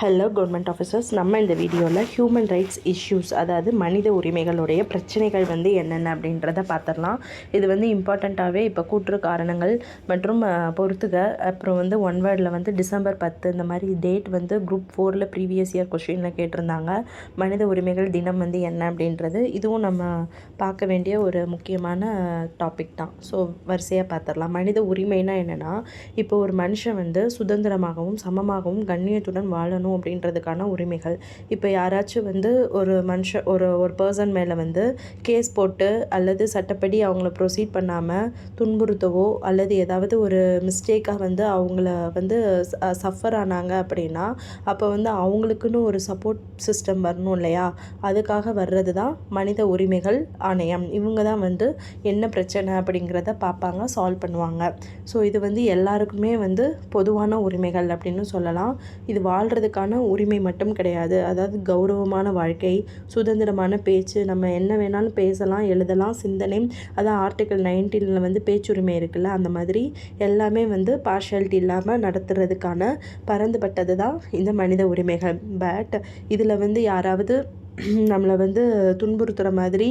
Hello government officers நம்ம இந்த வீடியோவில் ஹியூமன் ரைட்ஸ் இஷ்யூஸ் அதாவது மனித உரிமைகளுடைய பிரச்சனைகள் வந்து என்னென்ன அப்படின்றத பார்த்துடலாம் இது வந்து இம்பார்ட்டண்ட்டாகவே இப்போ கூற்று காரணங்கள் மற்றும் பொறுத்துக. அப்புறம் வந்து ஒன் வேர்டில் வந்து டிசம்பர் பத்து இந்த மாதிரி டேட் வந்து குரூப் ஃபோரில் ப்ரீவியஸ் இயர் கொஷினில் கேட்டிருந்தாங்க. மனித உரிமைகள் தினம் வந்து என்ன அப்படின்றது? இதுவும் நம்ம பார்க்க வேண்டிய ஒரு முக்கியமான டாபிக் தான். ஸோ வரிசையாக பார்த்துடலாம் மனித உரிமைனா என்னென்னா இப்போ ஒரு மனுஷன் வந்து சுதந்திரமாகவும் சமமாகவும் கண்ணியத்துடன் வாழணும் அப்படின்றதுக்கான உரிமைகள். இப்போ யாராச்சும் வந்து ஒரு மனுஷன் ஒரு ஒரு பர்சன் மேலே வந்து கேஸ் போட்டு அல்லது சட்டப்படி அவங்கள ப்ரொசீட் பண்ணாமல் துன்புறுத்தவோ அல்லது ஏதாவது ஒரு மிஸ்டேக்காக வந்து அவங்கள வந்து சஃபர் ஆனாங்க அப்படின்னா அப்போ வந்து அவங்களுக்குன்னு ஒரு சப்போர்ட் சிஸ்டம் வரணும் இல்லையா? அதுக்காக வர்றது தான் மனித உரிமைகள் ஆணையம். இவங்க தான் வந்து என்ன பிரச்சனை அப்படிங்கிறத பார்ப்பாங்க சால்வ் பண்ணுவாங்க. ஸோ இது வந்து எல்லாருக்குமே வந்து பொதுவான உரிமைகள் அப்படின்னு சொல்லலாம். இது வாழ்கிறதுக்கான உரிமை மட்டும் கிடையாது. அதாவது கௌரவமான வாழ்க்கை சுதந்திரமான பேச்சு நம்ம என்ன வேணாலும் பேசலாம் எழுதலாம் சிந்தனை. அதான் ஆர்டிக்கல் நைன்டீனில் வந்து பேச்சுரிமை இருக்குல்ல அந்த மாதிரி எல்லாமே வந்து பார்ஷியாலிட்டி இல்லாமல் நடத்துறதுக்கான பறந்துபட்டது தான் இந்த மனித உரிமைகள். பட் இதில் வந்து யாராவது நம்மளை வந்து துன்புறுத்துகிற மாதிரி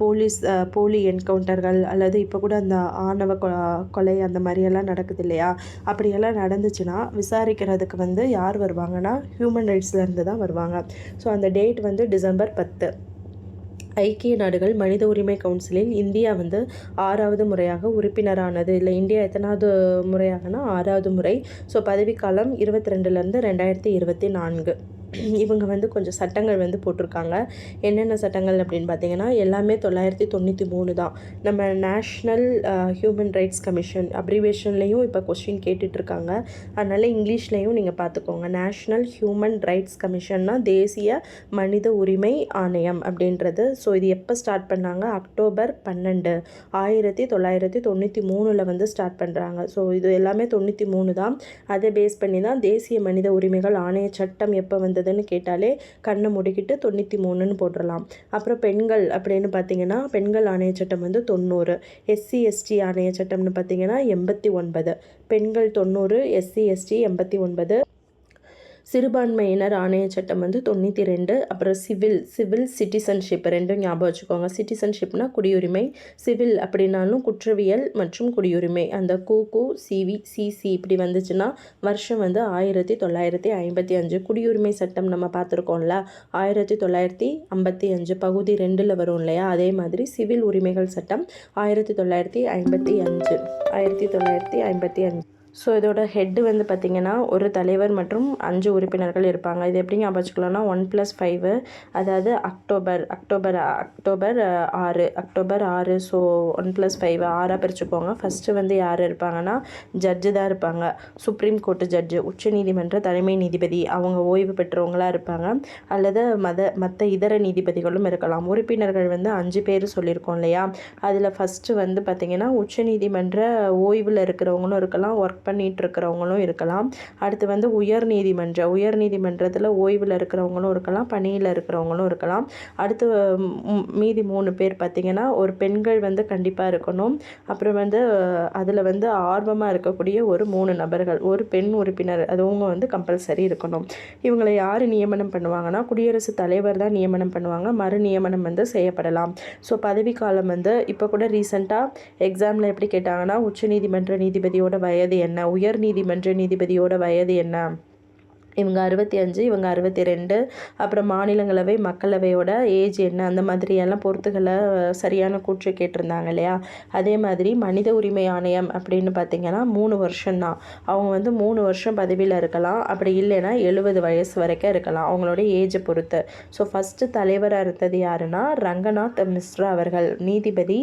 போலீஸ் போலி என்கவுண்டர்கள் அல்லது இப்போ கூட அந்த ஆணவ கொ கொலை அந்த மாதிரியெல்லாம் நடக்குது இல்லையா? அப்படியெல்லாம் நடந்துச்சுன்னா விசாரிக்கிறதுக்கு வந்து யார் வருவாங்கன்னா ஹியூமன் ரைட்ஸ்லேருந்து தான் வருவாங்க. ஸோ அந்த டேட் வந்து டிசம்பர் பத்து. ஐக்கிய நாடுகள் மனித உரிமை கவுன்சிலில் இந்தியா வந்து ஆறாவது முறையாக உறுப்பினரானது. இல்லை இந்தியா எத்தனாவது முறையாகனா ஆறாவது முறை. ஸோ பதவிக்காலம் இருபத்தி ரெண்டுலேருந்து ரெண்டாயிரத்தி இருபத்தி நான்கு. இவங்க வந்து கொஞ்சம் சட்டங்கள் வந்து போட்டிருக்காங்க. என்னென்ன சட்டங்கள் அப்படின்னு பார்த்தீங்கன்னா எல்லாமே தொள்ளாயிரத்தி தொண்ணூற்றி மூணு தான். நம்ம நேஷ்னல் ஹியூமன் ரைட்ஸ் கமிஷன் அப்ரிவேஷன்லேயும் இப்போ கொஸ்டின் கேட்டுட்ருக்காங்க. அதனால் இங்கிலீஷ்லேயும் நீங்கள் பார்த்துக்கோங்க. நேஷ்னல் ஹியூமன் ரைட்ஸ் கமிஷன்னா தேசிய மனித உரிமை ஆணையம் அப்படின்றது. ஸோ இது எப்போ ஸ்டார்ட் பண்ணாங்க? அக்டோபர் பன்னெண்டு. ஆயிரத்தி தொள்ளாயிரத்தி தொண்ணூற்றி மூணில் வந்து ஸ்டார்ட் பண்ணுறாங்க ஸோ இது எல்லாமே தொண்ணூற்றி மூணு தான். அதை பேஸ் பண்ணி தான் தேசிய மனித உரிமைகள் ஆணைய சட்டம் எப்போ வந்து வந்ததுன்னு கேட்டாலே கண்ணை முடிக்கிட்டு தொண்ணூற்றி மூணுன்னு போட்டுடலாம் அப்புறம் பெண்கள் அப்படின்னு பார்த்தீங்கன்னா பெண்கள் ஆணைய சட்டம் வந்து தொண்ணூறு எஸ்சி எஸ்டி ஆணைய சட்டம்னு பார்த்தீங்கன்னா எண்பத்தி ஒன்பது. பெண்கள் தொண்ணூறு எஸ்சி எஸ்டி எண்பத்தி ஒன்பது. சிறுபான்மையினர் ஆணைய சட்டம் வந்து தொண்ணூற்றி ரெண்டு அப்புறம் சிவில் சிவில் சிட்டிசன்ஷிப் ரெண்டும் ஞாபகம் வச்சுக்கோங்க. சிட்டிசன்ஷிப்னா குடியுரிமை சிவில் அப்படின்னாலும் குற்றவியல் மற்றும் குடியுரிமை. அந்த கு கு சிவி சிசி இப்படி வந்துச்சுன்னா வருஷம் வந்து ஆயிரத்தி தொள்ளாயிரத்தி ஐம்பத்தி அஞ்சு குடியுரிமை சட்டம் நம்ம பார்த்துருக்கோம்ல. ஆயிரத்தி தொள்ளாயிரத்தி ஐம்பத்தி அஞ்சு பகுதி ரெண்டில் வரும் இல்லையா? அதே மாதிரி சிவில் உரிமைகள் சட்டம் ஆயிரத்தி தொள்ளாயிரத்தி ஐம்பத்தி அஞ்சு. ஆயிரத்தி தொள்ளாயிரத்தி ஐம்பத்தி அஞ்சு. ஸோ இதோட ஹெட்டு வந்து பார்த்திங்கன்னா ஒரு தலைவர் மற்றும் அஞ்சு உறுப்பினர்கள் இருப்பாங்க. இது எப்படி ஞாபகம் வச்சுக்கலாம்னா ஒன் ப்ளஸ் ஃபைவு அதாவது அக்டோபர் அக்டோபர் அக்டோபர் ஆறு. அக்டோபர் ஆறு ஸோ ஒன் ப்ளஸ் ஃபைவ் ஆறாக பிரிச்சுக்கோங்க. ஃபஸ்ட்டு வந்து யார் இருப்பாங்கன்னா ஜட்ஜு தான் இருப்பாங்க. சுப்ரீம் கோர்ட்டு ஜட்ஜு உச்சநீதிமன்ற தலைமை நீதிபதி அவங்க ஓய்வு பெற்றவங்களாக இருப்பாங்க. அல்லது மத மற்ற இதர நீதிபதிகளும் இருக்கலாம். உறுப்பினர்கள் வந்து அஞ்சு பேர் சொல்லியிருக்கோம் இல்லையா? அதில் ஃபஸ்ட்டு வந்து பார்த்திங்கன்னா உச்ச நீதிமன்ற ஓய்வில் இருக்கிறவங்களும் இருக்கலாம். ஒர்க் பண்ணிட்டு இருக்கிறவங்களும் இருக்கலாம். அடுத்து வந்து உயர் நீதிமன்ற உயர் நீதிமன்றத்தில் ஓய்வில் இருக்கிறவங்களும் இருக்கலாம் பணியில் இருக்கிறவங்களும் இருக்கலாம். அடுத்து மீதி மூணு பேர் பார்த்திங்கன்னா ஒரு பெண்கள் வந்து கண்டிப்பாக இருக்கணும். அப்புறம் வந்து அதில் வந்து ஆர்வமாக இருக்கக்கூடிய ஒரு மூணு நபர்கள் ஒரு பெண் உறுப்பினர் அதுவங்க வந்து கம்பல்சரி இருக்கணும். இவங்களை யார் நியமனம் பண்ணுவாங்கன்னா குடியரசுத் தலைவர் தான் நியமனம் பண்ணுவாங்க. மறு நியமனம் வந்து செய்யப்படலாம். ஸோ பதவிக்காலம் வந்து இப்போ கூட ரீசெண்டாக எக்ஸாமில் எப்படி கேட்டாங்கன்னா உச்சநீதிமன்ற நீதிபதியோட வயது என்ன? உயர் நீதிமன்ற நீதிபதியோட வயது என்ன? இவங்க அறுபத்தி அஞ்சு இவங்க அறுபத்தி ரெண்டு அப்புறம் மாநிலங்களவை மக்களவையோட ஏஜ் என்ன அந்த மாதிரியெல்லாம் பொறுத்துகளை சரியான கூற்று கேட்டிருந்தாங்க இல்லையா? அதே மாதிரி மனித உரிமை ஆணையம் அப்படின்னு பார்த்தீங்கன்னா மூணு வருஷம்தான். அவங்க வந்து மூணு வருஷம் பதவியில் இருக்கலாம். அப்படி இல்லைன்னா எழுபது வயசு வரைக்கும் இருக்கலாம் அவங்களோட ஏஜை பொறுத்து. ஸோ ஃபஸ்ட்டு தலைவராக இருந்தது யாருன்னா ரங்கநாத் மிஸ்ரா அவர்கள் நீதிபதி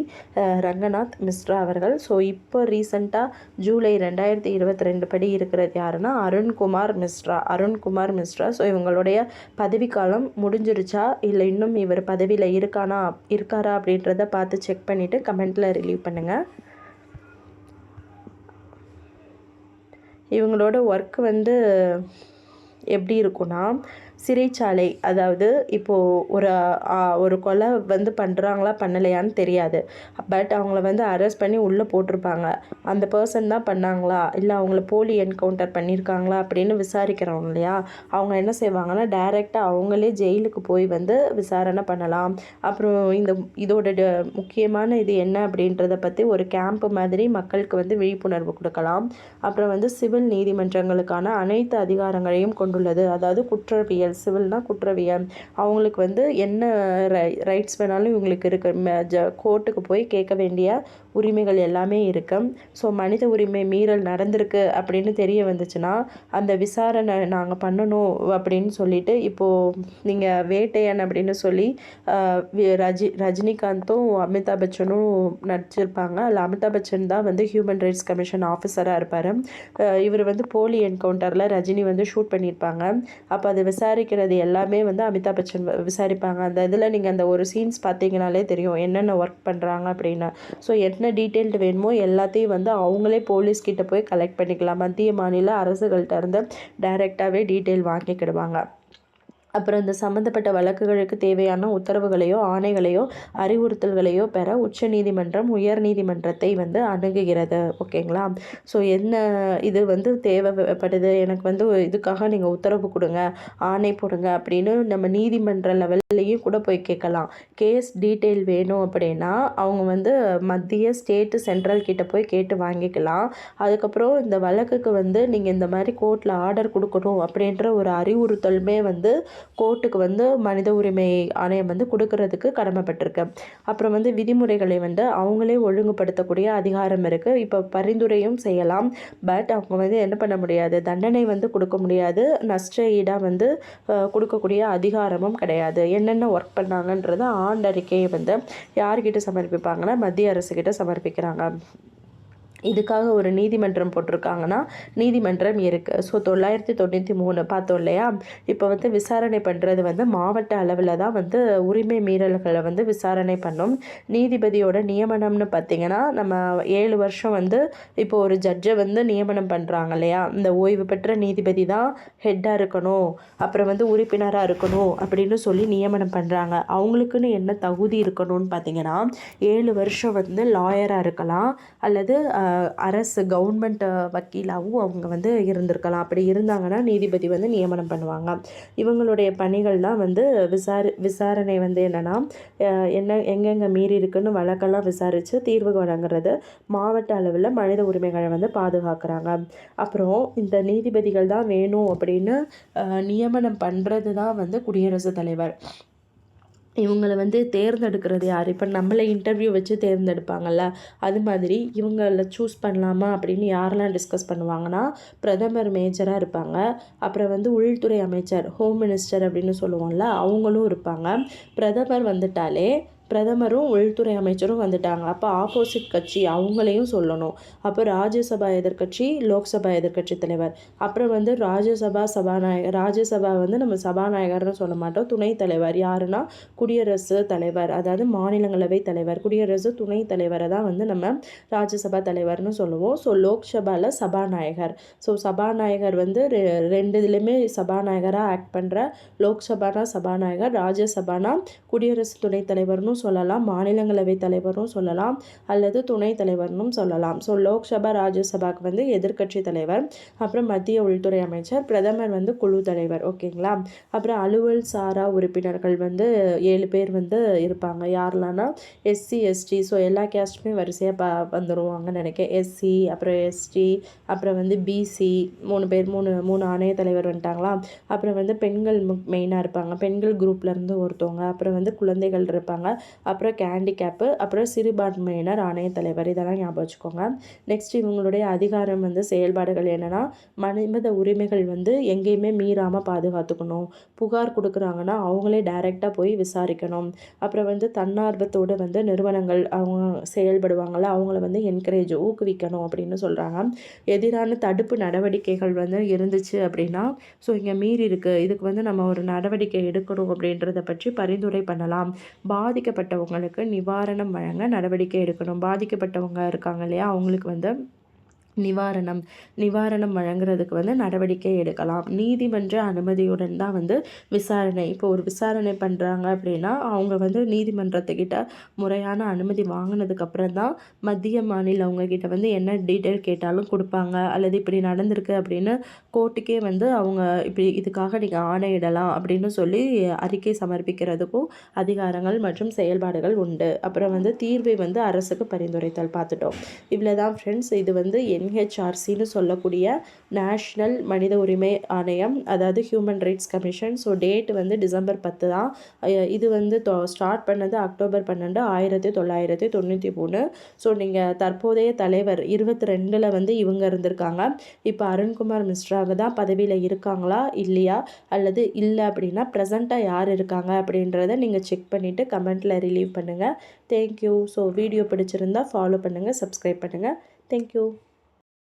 ரங்கநாத் மிஸ்ரா அவர்கள். ஸோ இப்போ ரீசண்டாக ஜூலை ரெண்டாயிரத்தி இருபத்தி ரெண்டு படி இருக்கிறது யாருன்னா அருண்குமார் மிஸ்ரா. அருண்குமார் மிஸ்ரா. ஸோ இவங்களுடைய பதவிக்காலம் முடிஞ்சிருச்சா? இல்லை இன்னும் இவர் பதவியில் இருக்கானா? இருக்காரா அப்படின்றத பார்த்து செக் பண்ணிவிட்டு கமெண்ட்டில் ரிலீவ் பண்ணுங்கள் இவங்களோட ஒர்க் வந்து எப்படி இருக்கும்னா சிறைச்சாலை அதாவது இப்போது ஒரு ஒரு கொலை வந்து பண்ணுறாங்களா பண்ணலையான்னு தெரியாது. பட் அவங்கள வந்து அரெஸ்ட் பண்ணி உள்ளே போட்டிருப்பாங்க. அந்த பர்சன் தான் பண்ணாங்களா? இல்லை அவங்கள போலி என்கவுண்டர் பண்ணியிருக்காங்களா அப்படின்னு விசாரிக்கிறோம் இல்லையா? அவங்க என்ன செய்வாங்கன்னா டைரெக்டாக அவங்களே ஜெயிலுக்கு போய் வந்து விசாரணை பண்ணலாம். அப்புறம் இந்த இதோட ட- முக்கியமான இது என்ன அப்படின்றத பற்றி ஒரு கேம்ப் மாதிரி மக்களுக்கு வந்து விழிப்புணர்வு கொடுக்கலாம். அப்புறம் வந்து சிவில் நீதிமன்றங்களுக்கான அனைத்து அதிகாரங்களையும் கொண்டுள்ளது. அதாவது குற்றவியல் சிவில்னால் குற்றவியல். அவங்களுக்கு வந்து என்ன ரை ரைட்ஸ் வேணாலும் இவங்களுக்கு இருக்கு. கோர்ட்டுக்கு போய் கேட்க வேண்டிய உரிமைகள் எல்லாமே இருக்கு. ஸோ மனித உரிமை மீறல் நடந்திருக்கு அப்படின்னு தெரிய வந்துச்சுன்னா அந்த விசாரணை நாங்கள் பண்ணணும் அப்படின்னு சொல்லிட்டு இப்போது நீங்கள் வேட்டையன் அப்படின்னு சொல்லி ரஜி ரஜினிகாந்தும் அமிதாப் பச்சனும் நடிச்சிருப்பாங்க. அதில் அமிதாப் பச்சன் தான் வந்து ஹியூமன் ரைட்ஸ் கமிஷன் ஆஃபீஸராக இருப்பார். இவர் வந்து போலி என்கவுண்டரில் ரஜினி வந்து ஷூட் பண்ணியிருப்பாங்க அப்போ அதை விசாரிக்கிறது எல்லாமே வந்து அமிதாப் பச்சன் விசாரிப்பாங்க. அந்த இதில் நீங்கள் அந்த ஒரு சீன்ஸ் பார்த்தீங்கனாலே தெரியும் என்னென்ன ஒர்க் பண்ணுறாங்க அப்படின்னு. ஸோ என்ன டீட்டெயில்டு வேணுமோ எல்லாத்தையும் வந்து அவங்களே போலீஸ்கிட்ட போய் கலெக்ட் பண்ணிக்கலாம்? மத்திய மாநில அரசுகள்கிட்ட இருந்து டைரெக்டாகவே டீட்டெயில் வாங்கிக்கிடுவாங்க. அப்புறம் இந்த சம்மந்தப்பட்ட வழக்குகளுக்கு தேவையான உத்தரவுகளையோ ஆணைகளையோ அறிவுறுத்தல்களையோ பெற உச்ச நீதிமன்றம் உயர் நீதிமன்றத்தை வந்து அணுகுகிறது. ஓகேங்களா ஸோ என்ன இது வந்து தேவைப்படுது? எனக்கு வந்து இதுக்காக நீங்கள் உத்தரவு கொடுங்க ஆணை போடுங்க அப்படின்னு நம்ம நீதிமன்ற லெவல்லையும் கூட போய் கேட்கலாம். கேஸ் டீட்டெயில் வேணும் அப்படின்னா அவங்க வந்து மத்திய ஸ்டேட்டு சென்ட்ரல் கிட்ட போய் கேட்டு வாங்கிக்கலாம். அதுக்கப்புறம் இந்த வழக்குக்கு வந்து நீங்கள் இந்த மாதிரி கோர்ட்டில் ஆர்டர் கொடுக்கணும் அப்படின்ற ஒரு அறிவுறுத்தலுமே வந்து கோர்ட்டுக்கு வந்து மனித உரிமை ஆணையம் வந்து கொடுக்கறதுக்கு கடமைப்பட்டிருக்கு. அப்புறம் வந்து விதிமுறைகளை வந்து அவங்களே ஒழுங்குபடுத்தக்கூடிய அதிகாரம் இருக்குது இப்போ பரிந்துரையும் செய்யலாம். பட் அவங்க வந்து என்ன பண்ண முடியாது? தண்டனை வந்து கொடுக்க முடியாது. நஷ்ட ஈடாக வந்து கொடுக்கக்கூடிய அதிகாரமும் கிடையாது. என்னென்ன ஒர்க் பண்ணாங்கன்றத ஆண்டறிக்கையை வந்து யார்கிட்ட சமர்ப்பிப்பாங்கன்னா மத்திய அரசுக்கிட்ட சமர்ப்பிக்கிறாங்க. இதுக்காக ஒரு நீதிமன்றம் போட்டிருக்காங்கன்னா நீதிமன்றம் இருக்குது ஸோ தொள்ளாயிரத்தி தொண்ணூற்றி மூணு பார்த்தோம் இல்லையா? இப்போ வந்து விசாரணை பண்ணுறது வந்து மாவட்ட அளவில் தான் வந்து உரிமை மீறல்களை வந்து விசாரணை பண்ணும். நீதிபதியோட நியமனம்னு பார்த்தீங்கன்னா நம்ம ஏழு வருஷம் வந்து இப்போ ஒரு ஜட்ஜை வந்து நியமனம் பண்ணுறாங்க இல்லையா? இந்த ஓய்வு பெற்ற நீதிபதி தான் ஹெட்டாக இருக்கணும் அப்புறம் வந்து உறுப்பினராக இருக்கணும் அப்படின்னு சொல்லி நியமனம் பண்ணுறாங்க அவங்களுக்குன்னு என்ன தகுதி இருக்கணும்னு பார்த்தீங்கன்னா ஏழு வருஷம் வந்து லாயராக இருக்கலாம் அல்லது அரசு கவர்மெண்ட் வக்கீலாகவும் அவங்க வந்து இருந்திருக்கலாம். அப்படி இருந்தாங்கன்னா நீதிபதி வந்து நியமனம் பண்ணுவாங்க. இவங்களுடைய பணிகள்லாம் வந்து விசாரி விசாரணை வந்து என்னென்னா என்ன எங்கெங்கே மீறி இருக்குன்னு வழக்கெல்லாம் விசாரித்து தீர்வு வழங்குறது மாவட்ட அளவில் மனித உரிமைகளை வந்து பாதுகாக்கிறாங்க. அப்புறம் இந்த நீதிபதிகள் தான் வேணும் அப்படின்னு நியமனம் பண்ணுறது தான் வந்து குடியரசுத் தலைவர். இவங்களை வந்து தேர்ந்தெடுக்கிறது யார்? இப்போ நம்மளை இன்டர்வியூ வச்சு தேர்ந்தெடுப்பாங்கல்ல அது மாதிரி இவங்கள சூஸ் பண்ணலாமா அப்படின்னு யாரெல்லாம் டிஸ்கஸ் பண்ணுவாங்கன்னா பிரதமர் மேஜராக இருப்பாங்க. அப்புறம் வந்து உள்துறை அமைச்சர் ஹோம் மினிஸ்டர் அப்படின்னு சொல்லுவோம்ல அவங்களும் இருப்பாங்க. பிரதமர் வந்துட்டாலே பிரதமரும் உள்துறை அமைச்சரும் வந்துட்டாங்க. அப்போ ஆப்போசிட் கட்சி அவங்களையும் சொல்லணும். அப்போ ராஜ்யசபா எதிர்க்கட்சி லோக்சபா எதிர்க்கட்சி தலைவர். அப்புறம் வந்து ராஜ்யசபா சபாநாயகர் ராஜ்யசபா வந்து நம்ம சபாநாயகர்னு சொல்ல மாட்டோம். துணைத் தலைவர் யாருன்னா குடியரசு தலைவர். அதாவது மாநிலங்களவை தலைவர். குடியரசு துணைத் தலைவரை தான் வந்து நம்ம ராஜ்யசபா தலைவர்னு சொல்லுவோம். ஸோ லோக்சபாவில் சபாநாயகர். ஸோ சபாநாயகர் வந்து ரெ ரெண்டு இதுலேயுமே சபாநாயகராக ஆக்ட் பண்ணுற லோக்சபானா சபாநாயகர் ராஜ்யசபானா குடியரசு துணைத் தலைவர்னு சொல்லலாம் மாநிலங்களவை தலைவரும் சொல்லலாம் அல்லது துணைத் தலைவர்னும் சொல்லலாம். ஸோ லோக்சபா ராஜ்யசபாக்கு வந்து எதிர்கட்சி தலைவர் அப்புறம் மத்திய உள்துறை அமைச்சர் பிரதமர் வந்து குழு தலைவர் ஓகேங்களா? அப்புறம் அலுவல் சாரா உறுப்பினர்கள் வந்து ஏழு பேர் வந்து இருப்பாங்க. யாரெல்லாம்னா எஸ்சி எஸ்டி ஸோ எல்லா கேஸ்ட்டுமே வரிசையாக ப வந்துடுவாங்கன்னு நினைக்கிறேன். எஸ்சி அப்புறம் எஸ்டி அப்புறம் வந்து பிசி மூணு பேர் மூணு மூணு ஆணைய தலைவர் வந்துட்டாங்களா? அப்புறம் வந்து பெண்கள் மெயினாக இருப்பாங்க. பெண்கள் குரூப்லேருந்து ஒருத்தவங்க அப்புறம் வந்து குழந்தைகள் இருப்பாங்க. அப்புறம் கேண்டிகேப்பு அப்புறம் சிறுபான்மையினர் ஆணையத்தலைவர் இதெல்லாம் ஞாபகம் வச்சுக்கோங்க. நெக்ஸ்ட் இவங்களுடைய அதிகாரம் வந்து செயல்பாடுகள் என்னென்னா மனித உரிமைகள் வந்து எங்கேயுமே மீறாமல் பாதுகாத்துக்கணும். புகார் கொடுக்குறாங்கன்னா அவங்களே டைரெக்டாக போய் விசாரிக்கணும். அப்புறம் வந்து தன்னார்வத்தோடு வந்து நிறுவனங்கள் அவங்க செயல்படுவாங்கள்ல அவங்கள வந்து என்கரேஜ் ஊக்குவிக்கணும் அப்படின்னு சொல்கிறாங்க எதிரான தடுப்பு நடவடிக்கைகள் வந்து இருந்துச்சு அப்படின்னா ஸோ இங்கே மீறி இருக்குது இதுக்கு வந்து நம்ம ஒரு நடவடிக்கை எடுக்கணும் அப்படின்றத பற்றி பரிந்துரை பண்ணலாம். பாதிக்க பாதிக்கப்பட்டவங்களுக்கு நிவாரணம் வழங்க நடவடிக்கை எடுக்கணும். பாதிக்கப்பட்டவங்க இருக்காங்க இல்லையா? அவங்களுக்கு வந்து நிவாரணம். நிவாரணம் வழங்குறதுக்கு வந்து நடவடிக்கை எடுக்கலாம். நீதிமன்ற அனுமதியுடன் தான் வந்து விசாரணை. இப்போ ஒரு விசாரணை பண்ணுறாங்க அப்படின்னா அவங்க வந்து நீதிமன்றத்துக்கிட்ட முறையான அனுமதி வாங்கினதுக்கப்புறம் தான் மத்திய மாநில அவங்கக்கிட்ட வந்து என்ன டீட்டெயில் கேட்டாலும் கொடுப்பாங்க. அல்லது இப்படி நடந்திருக்கு அப்படின்னு கோர்ட்டுக்கே வந்து அவங்க இப்படி இதுக்காக நீங்கள் ஆணையிடலாம் அப்படின்னு சொல்லி அறிக்கை சமர்ப்பிக்கிறதுக்கும் அதிகாரங்கள் மற்றும் செயல்பாடுகள் உண்டு. அப்புறம் வந்து தீர்வை வந்து அரசுக்கு பரிந்துரைத்தல். பார்த்துட்டோம். இவ்வளோ தான் ஃப்ரெண்ட்ஸ் இது வந்து என் என்ஹெச்ஆர்சின்னு சொல்லக்கூடிய நேஷ்னல் மனித உரிமை ஆணையம் அதாவது human rights commission. So date வந்து டிசம்பர் பத்து தான். இது வந்து ஸ்டார்ட் பண்ணது அக்டோபர் பன்னெண்டு ஆயிரத்தி தொள்ளாயிரத்தி தொண்ணூற்றி மூணு. ஸோ நீங்கள் தற்போதைய தலைவர் இருபத்தி ரெண்டில் வந்து இவங்க இருந்திருக்காங்க. இப்போ அருண்குமார் மிஸ்ராக தான் பதவியில் இருக்காங்களா இல்லையா? அல்லது இல்லை அப்படின்னா ப்ரெசண்ட்டாக யார் இருக்காங்க அப்படின்றத நீங்கள் செக் பண்ணிவிட்டு கமெண்ட்டில் ரிலீவ் பண்ணுங்கள் தேங்க்யூ ஸோ வீடியோ பிடிச்சிருந்தா ஃபாலோ பண்ணுங்கள் சப்ஸ்கிரைப் பண்ணுங்கள் தேங்க்யூ